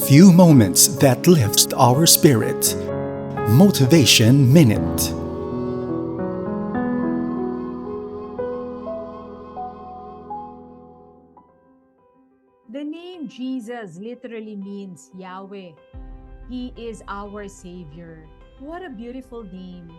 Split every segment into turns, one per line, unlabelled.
Few moments that lift our spirit. Motivation Minute.
The name Jesus literally means Yahweh. He is our Savior. What a beautiful name.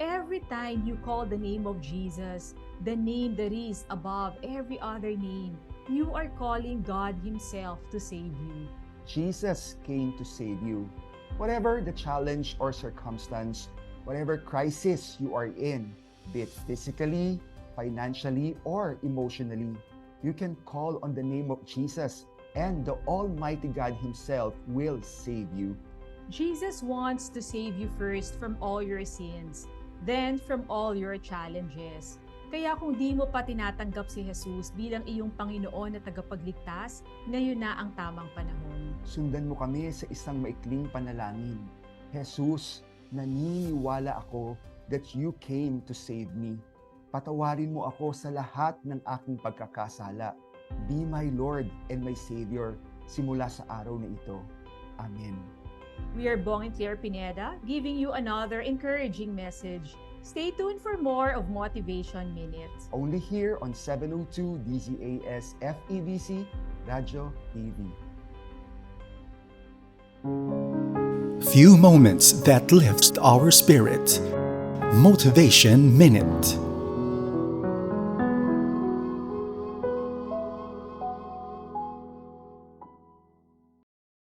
Every time you call the name of Jesus, the name that is above every other name, you are calling God Himself to save you.
Jesus came to save you. Whatever the challenge or circumstance, whatever crisis you are in, be it physically, financially, or emotionally, you can call on the name of Jesus and the Almighty God Himself will save you.
Jesus wants to save you first from all your sins, then from all your challenges. Kaya kung di mo pa tinatanggap si Jesus bilang iyong Panginoon at tagapagligtas, ngayon na ang tamang panahon.
Sundan mo kami sa isang maikling panalangin. Jesus, naniniwala ako that you came to save me. Patawarin mo ako sa lahat ng aking pagkakasala. Be my Lord and my Savior simula sa araw na ito. Amen.
We are Bong and Claire Pineda giving you another encouraging message. Stay tuned for more of Motivation Minutes.
Only here on 702 DZAS FEBC Radio TV.
Few moments that lift our spirit. Motivation Minute.